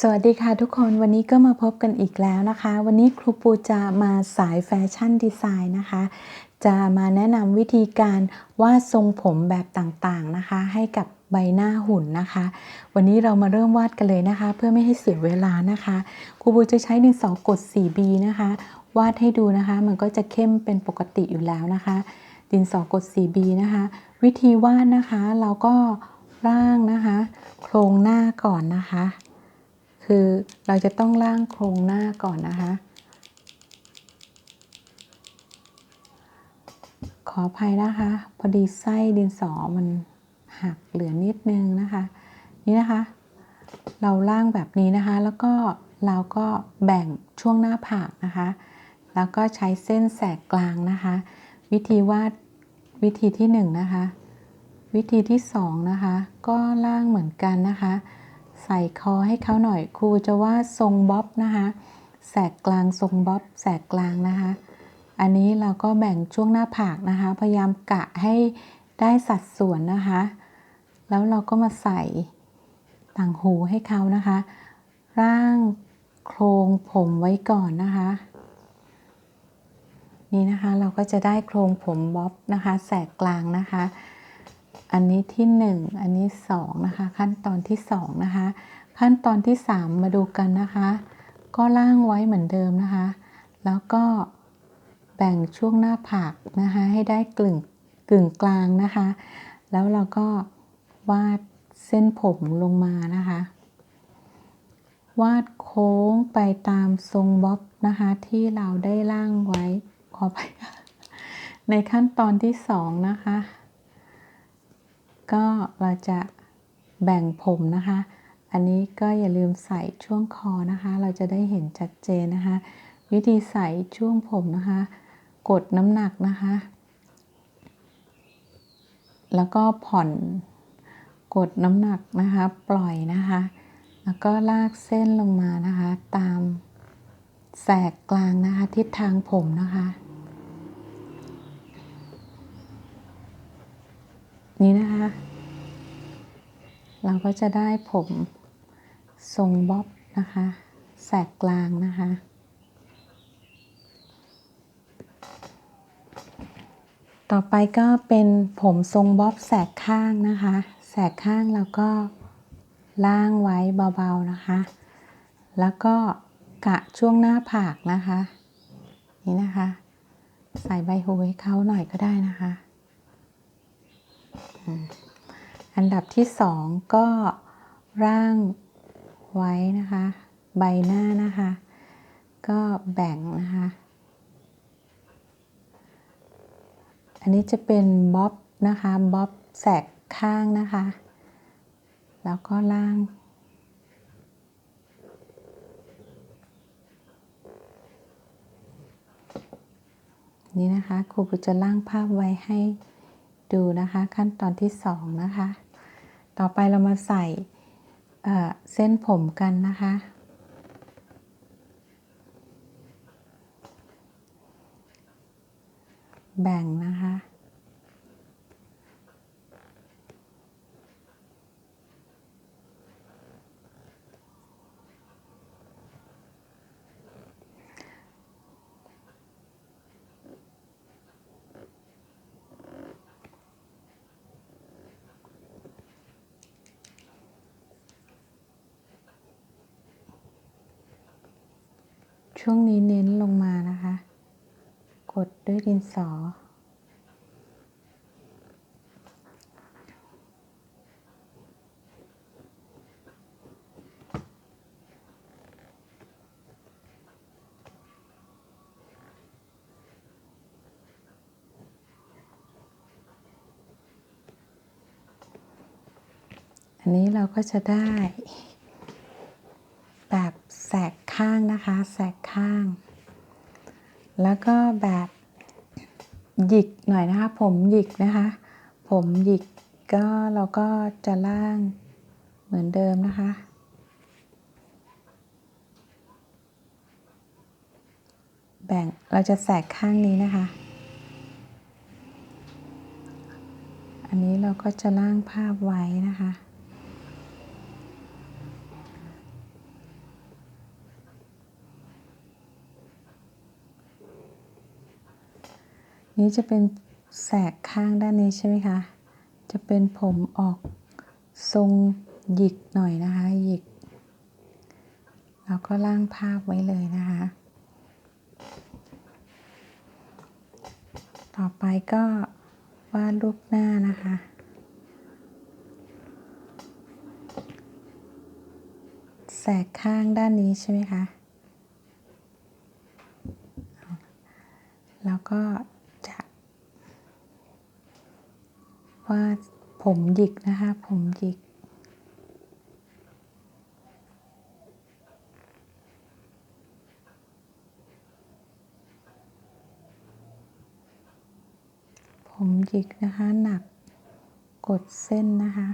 สวัสดีค่ะทุกคนวันนี้ก็มาพบกันอีกแล้วนะคะ วันนี้ครูปูจะมาสายแฟชั่นดีไซน์นะคะ จะมาแนะนำวิธีการวาดทรงผมแบบต่างๆนะคะ ให้กับใบหน้าหุ่นนะคะ วันนี้เรามาเริ่มวาดกันเลยนะคะ เพื่อไม่ให้เสียเวลานะคะครูปูจะใช้ดินสอกด 4B นะคะ วาดให้ดูนะคะ มันก็จะเข้มเป็นปกติอยู่แล้วนะคะ ดินสอกด 4B นะคะ วิธีวาดนะคะเราก็ร่างนะคะ โครงหน้าก่อนนะคะ คือเราจะต้องร่างโครงหน้าก่อนนะคะ ขออภัยนะคะ พอดีไส้ดินสอมันหักเหลือนิดนึงนะคะ นี่นะคะ เราร่างแบบนี้นะคะ แล้วก็เราก็แบ่งช่วงหน้าผากนะคะ แล้วก็ใช้เส้นแสกกลางนะคะ วิธีวาดวิธีที่1นนะคะ วิธีที่2นะคะ ก็ร่างเหมือนกันนะคะ ใส่คอให้เขาหน่อยครูจะว่าทรงบ๊อบนะคะแสกกลางทรงบ๊อบแสกกลางนะคะ อันนี้เราก็แบ่งช่วงหน้าผากนะคะ พยายามกะให้ได้สัดส่วนนะคะ แล้วเราก็มาใส่ต่างหูให้เขานะคะ ร่างโครงผมไว้ก่อนนะคะ นี่นะคะเราก็จะได้โครงผมบ๊อบนะคะ แสกกลางนะคะ อันนี้ที่ 1 อันนี้2นะคะ ขั้นตอนที่2นะคะ ขั้นตอนที่ 3 มาดูกันนะคะ ก็ล่างไว้เหมือนเดิมนะคะ แล้วก็แบ่งช่วงหน้าผากนะคะ ให้ได้กลึงกึ่งกลางนะคะ แล้วเราก็วาดเส้นผมลงมานะคะ วาดโค้งไปตามทรงบ๊อบนะคะ ที่เราได้ล่างไว้ขอไปในขั้นตอนที่2นะคะ ก็เราจะแบ่งผมนะคะ อันนี้ก็อย่าลืมใส่ช่วงคอนะคะ เราจะได้เห็นชัดเจนนะคะ วิธีใส่ช่วงผมนะคะ กดน้ำหนักนะคะ แล้วก็ผ่อนกดน้ำหนักนะคะ ปล่อยนะคะ แล้วก็ลากเส้นลงมานะคะ ตามแสกกลางนะคะ ทิศทางผมนะคะ นี่นะคะ เราก็จะได้ผมทรงบ๊อบนะคะ แสกกลางนะคะต่อไปก็เป็นผมทรงบ๊อบแสกข้างนะคะ แสกข้างแล้วก็ล่างไว้เบาๆนะคะ แล้วก็กะช่วงหน้าผากนะคะ นี่นะคะ ใส่ใบหูให้เขาหน่อยก็ได้นะคะ อันดับที่สองก็ร่างไว้นะคะ ใบหน้านะคะ ก็แบ่งนะคะ อันนี้จะเป็นบ๊อบนะคะบ๊อบแสกข้างนะคะ แล้วก็ล่าง นี่นะคะครูจะล่างภาพไว้ให้ ดูนะคะขั้นตอนที่สองนะคะ ต่อไปเรามาใส่เเส้นผมกันนะคะ แบ่งนะคะ ช่วงนี้เน้นลงมานะคะ กดด้วยดินสอ อันนี้เราก็จะได้ ข้างนะคะ แสกข้าง แล้วก็แบบหยิกหน่อยนะคะ ผมหยิกนะคะ ผมหยิกก็เราก็จะล่างเหมือนเดิมนะคะ แบ่งเราจะแสกข้างนี้นะคะ อันนี้เราก็จะล่างภาพไว้นะคะ นี้จะเป็นแสกข้างด้านนี้ใช่ไหมคะ จะเป็นผมออกทรงหยิกหน่อยนะคะ หยิก แล้วก็ล่างภาพไว้เลยนะคะ ต่อไปก็วาดรูปหน้านะคะแสกข้างด้านนี้ใช่ไหมคะ แล้วก็จะ ว่าผมหยิกนะคะ ผมหยิก ผมหยิกนะคะ หนักกดเส้นนะคะ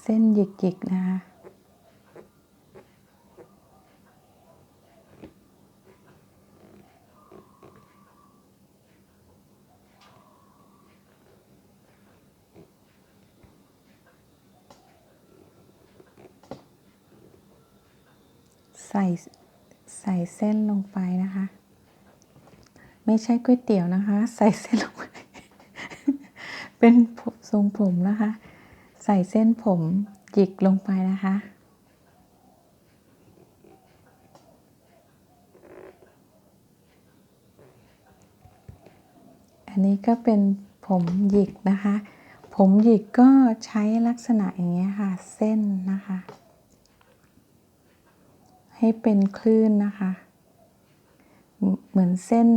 เส้นหยิกๆนะคะ ใส่ใส่ เส้นลงไปนะคะ ไม่ใช่ก๋วยเตี๋ยวนะคะ ใส่เส้นลงไปเป็นทรงผมนะคะ ใส่เส้นผมหยิกลงไปนะคะอันนี้ก็เป็นผมหยิกนะคะ ผมหยิกก็ใช้ลักษณะอย่างเงี้ยค่ะ เส้นนะคะ ให้เป็นคลื่นนะคะ เหมือนเส้น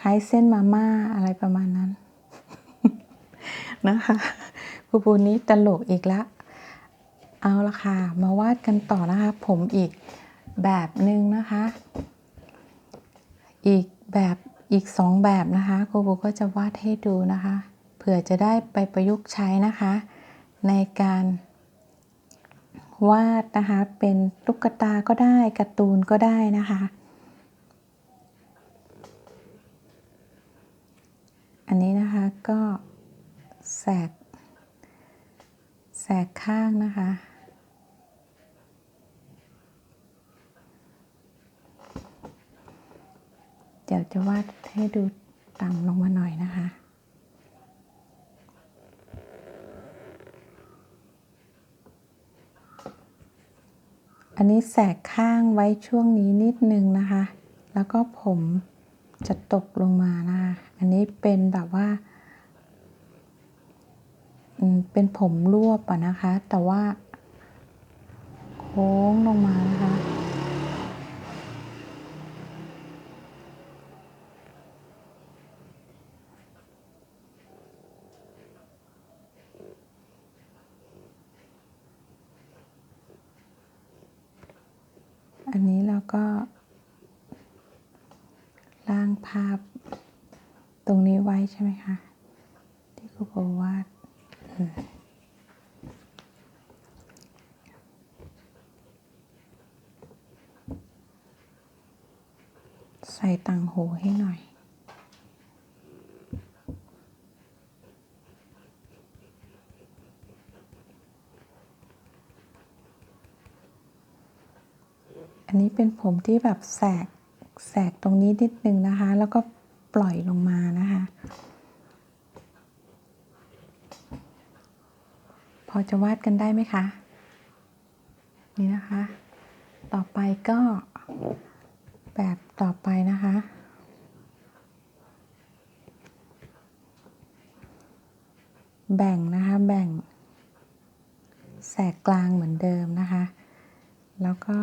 คล้ายเส้นมาม่าอะไรประมาณนั้น นะคะครูปูนี้ตลกอีกแล้วเอาละค่ะ มาวาดกันต่อนะคะ ผมอีกแบบหนึ่งนะคะ อีกแบบอีกสองแบบนะคะครูปูก็จะวาดให้ดูนะคะ เผื่อจะได้ไปประยุกต์ใช้นะคะ ในการ วาดนะคะ เป็นตุ๊กตาก็ได้การ์ตูนก็ได้นะคะ อันนี้นะคะก็แสกแสกข้างนะคะเดี๋ยวจะวาดให้ดูต่ำลงมาหน่อยนะคะ อันนี้แสกข้างไว้ช่วงนี้นิดนึงนะคะ แล้วก็ผมจะตกลงมานะคะอันนี้เป็นแบบว่าเป็นผมรวบอะนะคะ แต่ว่า โค้งลงมานะคะ อันนี้เราก็ล่างภาพต รงนี้ไว้ใช่ไหมคะ ที่ครูโบวาดอืมใส่ต่างหูให้หน่อยอันนี้เป็นผมที่แบบแสกแสกตรงนี้นิดนึงนะคะ แล้วก็ ปล่อยลงมานะคะ พอจะวาดกันได้ไหมคะ นี่นะคะ ต่อไปก็แบบต่อไปนะคะแบ่งนะคะ แบ่ง แสกกลางเหมือนเดิมนะคะ แล้วก็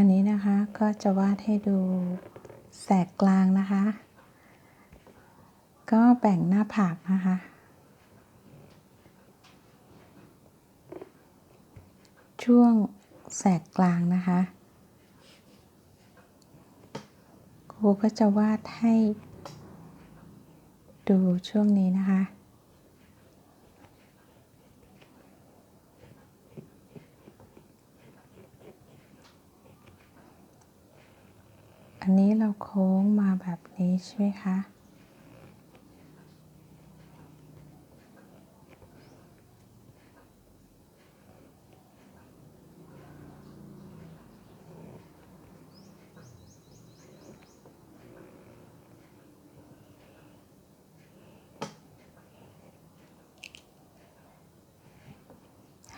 อันนี้นะคะก็จะวาดให้ดูแสกกลางนะคะ ก็แบ่งหน้าผากนะคะ ช่วงแสกกลางนะคะรูก็จะวาดให้ดูช่วงนี้นะคะ นนี้เราโค้งมาแบบนี้ใช่ไหมคะ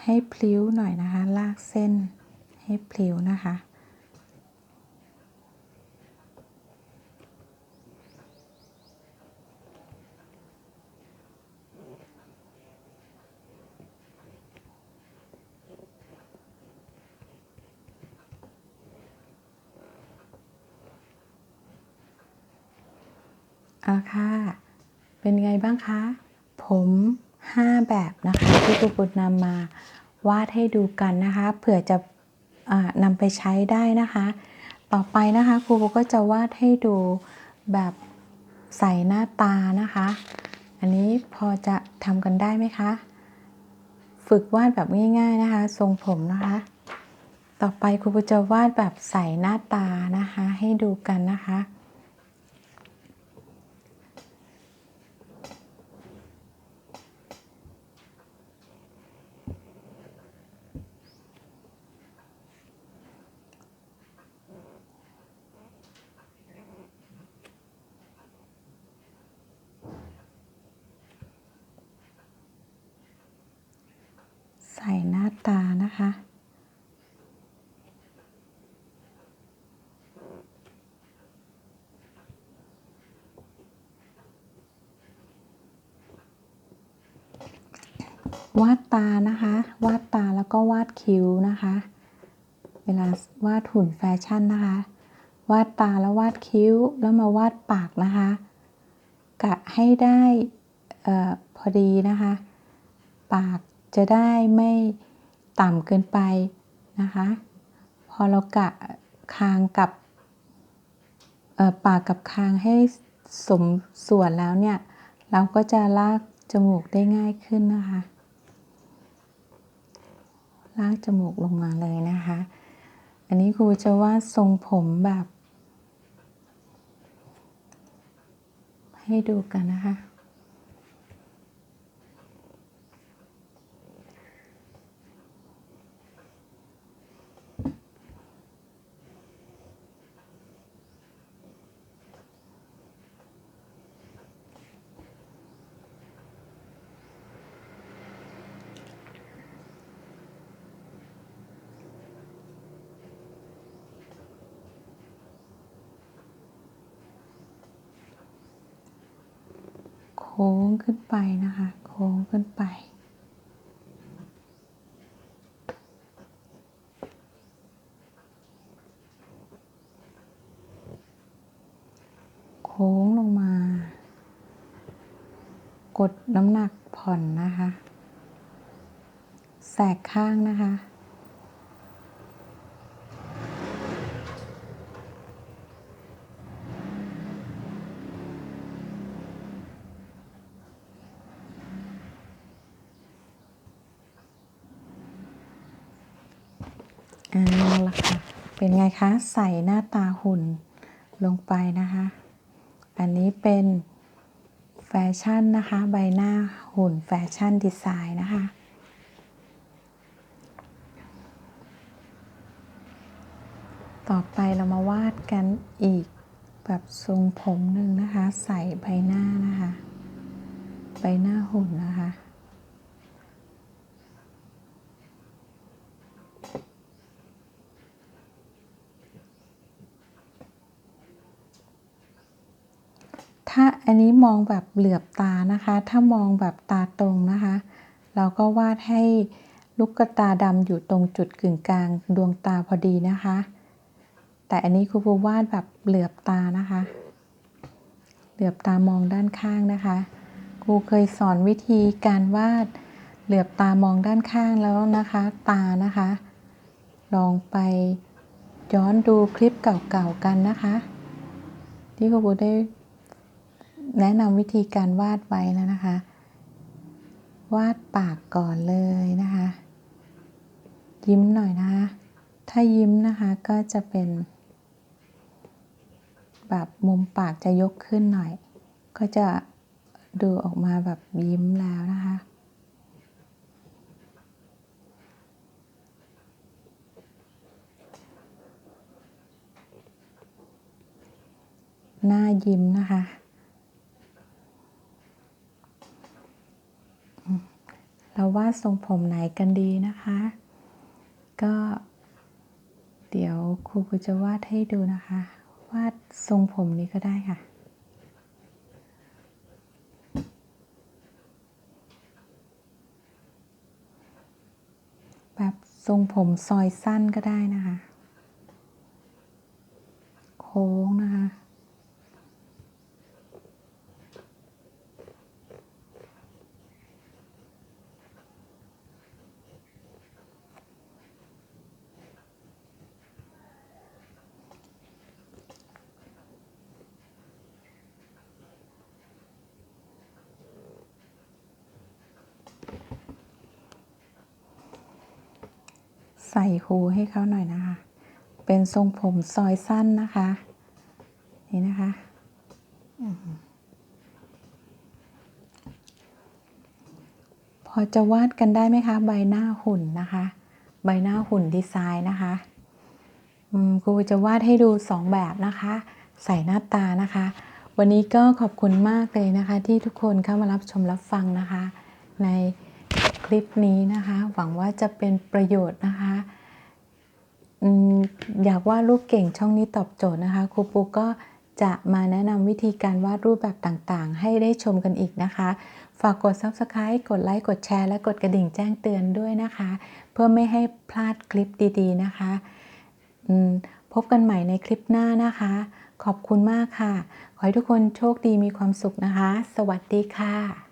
ให้พลิ้วหน่อยนะคะ ลากเส้นให้พลิ้วนะคะ เอาค่ะ เป็นไงบ้างคะ ผม 5 แบบนะคะ ที่ครูปุณนำมาวาดให้ดูกันนะคะเผื่อจะอ่านำไปใช้ได้นะคะ ต่อไปนะคะครูปุก็จะวาดให้ดูแบบใส่หน้าตานะคะ อันนี้พอจะทำกันได้ไหมคะ ฝึกวาดแบบง่าย ๆนะคะ ทรงผมนะคะ ต่อไปครูปุจะวาดแบบใส่หน้าตานะคะ ให้ดูกันนะคะ ใส่หน้าตานะคะ วาดตานะคะ วาดตาแล้วก็วาดคิ้วนะคะ เวลาวาดหุ่นแฟชั่นนะคะ วาดตาแล้ววาดคิ้วแล้วมาวาดปากนะคะ กะให้ได้ออพอดีนะคะ ปาก จะได้ไม่ต่ำเกินไปนะคะ พอเรากะคางกับปากกับคางให้สมส่วนแล้วเนี่ย เราก็จะลากจมูกได้ง่ายขึ้นนะคะ ลากจมูกลงมาเลยนะคะ อันนี้ครูจะวาดทรงผมแบบ ให้ดูกันนะคะ โค้งขึ้นไปนะคะ โค้งขึ้นไป โค้งลงมา กดน้ำหนักผ่อนนะคะ แสกข้างนะคะ เอาละค่ะ เป็นไงคะ ใส่หน้าตาหุ่นลงไปนะคะ อันนี้เป็นแฟชั่นนะคะ ใบหน้าหุ่นแฟชั่นดีไซน์นะคะ ต่อไปเรามาวาดกันอีกแบบทรงผมหนึ่งนะคะ ใส่ใบหน้านะคะ ใบหน้าหุ่นนะคะ ถ้า อันนี้มองแบบเหลือบตานะคะ ถ้ามองแบบตาตรงนะคะ เราก็วาดให้ลูกตาดำอยู่ตรงจุดกึ่งกลางดวงตาพอดีนะคะ แต่อันนี้ครูปูวาดแบบเหลือบตานะคะ เหลือบตามองด้านข้างนะคะ ครูเคยสอนวิธีการวาดเหลือบตามองด้านข้างแล้วนะคะ ตานะคะ ลองไปย้อนดูคลิปเก่าๆกันนะคะ ที่ครูปูได้ แนะนำวิธีการวาดไว้แล้วนะคะ วาดปากก่อนเลยนะคะ ยิ้มหน่อยนะคะ ถ้ายิ้มนะคะก็จะเป็น แบบมุมปากจะยกขึ้นหน่อย ก็จะดูออกมาแบบยิ้มแล้วนะคะหน้ายิ้มนะคะอืม เราวาดทรงผมไหนกันดีนะคะ ก็ เดี๋ยวครูก็จะวาดให้ดูนะคะ วาดทรงผมนี้ก็ได้ค่ะ แบบทรงผมซอยสั้นก็ได้นะคะ โค้งนะคะ ใส่หูให้เขาหน่อยนะคะ เป็นทรงผมซอยสั้นนะคะ นี่นะคะอพอจะวาดกันได้ไหมคะ ใบหน้าหุ่นนะคะ ใบหน้าหุ่นดีไซน์นะคะครูจะวาดให้ดูสองแบบนะคะ ใส่หน้าตานะคะ วันนี้ก็ขอบคุณมากเลยนะคะ ที่ทุกคนเข้ามารับชมรับฟังนะคะ ใน ลิปนี้นะคะ หวังว่าจะเป็นประโยชน์นะคะอยากวาดรูปเก่งช่องนี้ตอบโจทย์นะคะครูปูก็จะมาแนะนำวิธีการวาดรูปแบบต่างๆ ให้ได้ชมกันอีกนะคะ ฝากกด Subscribe กดไลค์ กดแชร์ และกดกระดิ่งแจ้งเตือนด้วยนะคะ เพื่อไม่ให้พลาดคลิปดีๆนะคะพบกันใหม่ในคลิปหน้านะคะ ขอบคุณมากค่ะ ขอให้ทุกคนโชคดีมีความสุขนะคะ สวัสดีค่ะ